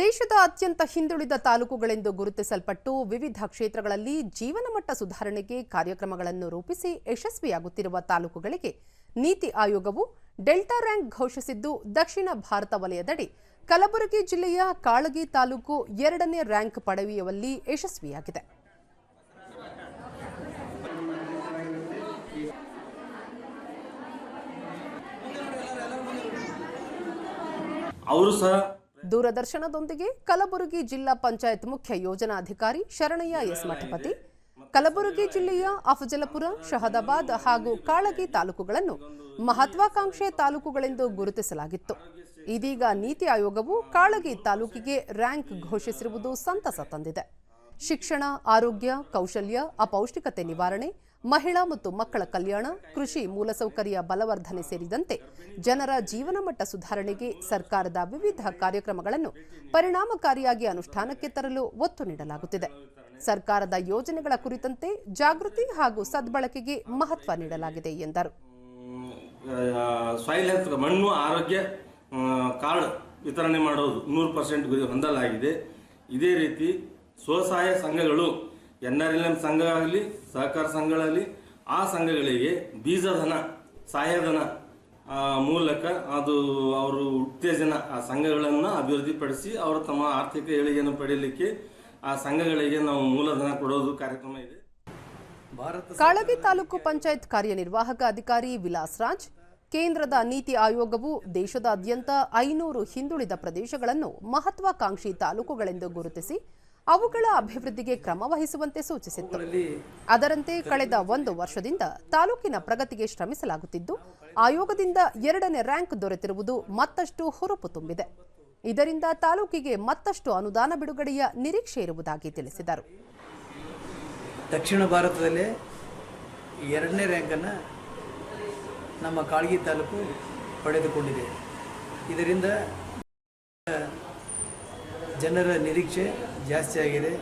ದೇಶದ ಅತ್ಯಂತ ಹಿಂದುಳಿದ ತಾಲೂಕುಗಳೆಂದು ಗುರುತಿಸಲ್ಪಟ್ಟು ವಿವಿಧ ಕ್ಷೇತ್ರಗಳಲ್ಲಿ ಜೀವನಮಟ್ಟ ಸುಧಾರಣೆಗೆ ಕಾರ್ಯಕ್ರಮಗಳನ್ನು ರೂಪಿಸಿ ಯಶಸ್ವಿಯಾಗುತ್ತಿರುವ ತಾಲೂಕುಗಳಿಗೆ ನೀತಿ ಆಯೋಗವು ಡೆಲ್ಟಾ ರ್ಯಾಂಕ್ ಘೋಷಿಸಿದ್ದು ದಕ್ಷಿಣ ಭಾರತ ವಲಯದಡಿ ಕಲಬುರಗಿ ಜಿಲ್ಲೆಯ ಕಾಳಗಿ ತಾಲೂಕು ಎರಡನೇ ರ್ಯಾಂಕ್ ಪಡೆಯುವಲ್ಲಿ ಯಶಸ್ವಿಯಾಗಿದೆ. ಅವರು ಸಹ ದೂರದರ್ಶನದೊಂದಿಗೆ ಕಲಬುರಗಿ ಜಿಲ್ಲಾ ಪಂಚಾಯತ್ ಮುಖ್ಯ ಯೋಜನಾಧಿಕಾರಿ ಶರಣಯ್ಯ ಎಸ್ ಮಠಪತಿ. ಕಲಬುರಗಿ ಜಿಲ್ಲೆಯ ಅಫಜಲಪುರ, ಶಹದಾಬಾದ್ ಹಾಗೂ ಕಾಳಗಿ ತಾಲೂಕುಗಳನ್ನು ಮಹತ್ವಾಕಾಂಕ್ಷೆ ತಾಲೂಕುಗಳೆಂದು ಗುರುತಿಸಲಾಗಿತ್ತು. ಇದೀಗ ನೀತಿ ಆಯೋಗವು ಕಾಳಗಿ ತಾಲೂಕಿಗೆ ರ್ಯಾಂಕ್ ಘೋಷಿಸಿರುವುದು ಸಂತಸ ತಂದಿದೆ. ಶಿಕ್ಷಣ, ಆರೋಗ್ಯ, ಕೌಶಲ್ಯ, ಅಪೌಷ್ಟಿಕತೆ ನಿವಾರಣೆ ಮಹಿಳಾ ಮತ್ತು ಮಕ್ಕಳ ಕಲ್ಯಾಣ, ಕೃಷಿ ಮೂಲಸೌಕರ್ಯ ಬಲವರ್ಧನೆ ಸೇರಿದಂತೆ ಜನರ ಜೀವನ ಮಟ್ಟ ಸುಧಾರಣೆಗೆ ಸರ್ಕಾರದ ವಿವಿಧ ಕಾರ್ಯಕ್ರಮಗಳನ್ನು ಪರಿಣಾಮಕಾರಿಯಾಗಿ ಅನುಷ್ಠಾನಕ್ಕೆ ತರಲು ಒತ್ತು ನೀಡಲಾಗುತ್ತಿದೆ. ಸರ್ಕಾರದ ಯೋಜನೆಗಳ ಕುರಿತಂತೆ ಜಾಗೃತಿ ಹಾಗೂ ಸದ್ಬಳಕೆಗೆ ಮಹತ್ವ ನೀಡಲಾಗಿದೆ ಎಂದರು. ಸಾಯಿಲ್ ಹೆಲ್ತ್ ಮಣ್ಣು, ಆರೋಗ್ಯ ಕಾರ್ಡ್ ವಿತರಣೆ ಮಾಡೋದು ನೂರು ಪರ್ಸೆಂಟ್ ಹೊಂದಲಾಗಿದೆ. ಇದೇ ರೀತಿ ಸ್ವಸಹಾಯ ಸಂಘಗಳು ಎನ್ ಆರ್ ಎಲ್ ಎಂ ಸಂಘ ಸಹಕಾರ ಸಂಘಗಳಲ್ಲಿ ಆ ಸಂಘಗಳಿಗೆ ಬೀಜಧನ ಸಹಾಯಧನ ಮೂಲಕ ಅದು ಅವರು ಉತ್ತೇಜನ ಆ ಸಂಘಗಳನ್ನು ಅಭಿವೃದ್ಧಿಪಡಿಸಿ ಅವರು ತಮ್ಮ ಆರ್ಥಿಕ ಏಳಿಗೆಯನ್ನು ಪಡೆಯಲಿಕ್ಕೆ ಆ ಸಂಘಗಳಿಗೆ ನಾವು ಮೂಲಧನ ಕೊಡೋದು ಕಾರ್ಯಕ್ರಮ ಇದೆ. ಕಾಳಗಿ ತಾಲೂಕು ಪಂಚಾಯತ್ ಕಾರ್ಯನಿರ್ವಾಹಕ ಅಧಿಕಾರಿ ವಿಲಾಸ್ ರಾಜ್, ಕೇಂದ್ರದ ನೀತಿ ಆಯೋಗವು ದೇಶದಾದ್ಯಂತ ಐನೂರು ಹಿಂದುಳಿದ ಪ್ರದೇಶಗಳನ್ನು ಮಹತ್ವಾಕಾಂಕ್ಷಿ ತಾಲೂಕುಗಳೆಂದು ಗುರುತಿಸಿ ಅವುಗಳ ಅಭಿವೃದ್ಧಿಗೆ ಕ್ರಮ ವಹಿಸುವಂತೆ ಸೂಚಿಸಿತ್ತು. ಅದರಂತೆ ಕಳೆದ ಒಂದು ವರ್ಷದಿಂದ ತಾಲೂಕಿನ ಪ್ರಗತಿಗೆ ಶ್ರಮಿಸಲಾಗುತ್ತಿದ್ದು ಆಯೋಗದಿಂದ ಎರಡನೇ ರ್ಯಾಂಕ್ ದೊರೆತಿರುವುದು ಮತ್ತಷ್ಟು ಹುರುಪು ತುಂಬಿದೆ. ಇದರಿಂದ ತಾಲೂಕಿಗೆ ಮತ್ತಷ್ಟು ಅನುದಾನ ಬಿಡುಗಡೆಯ ನಿರೀಕ್ಷೆ ಇರುವುದಾಗಿ ತಿಳಿಸಿದರು. ದಕ್ಷಿಣ ಭಾರತದಲ್ಲೇ ಎರಡನೇ ರ್ಯಾಂಕನ್ನು ನಮ್ಮ ಕಾಳಗಿ ತಾಲೂಕು ಪಡೆದುಕೊಂಡಿದೆ. ಇದರಿಂದ ಜನರ ನಿರೀಕ್ಷೆ ಜಾಸ್ತಿ ಆಗಿದೆ.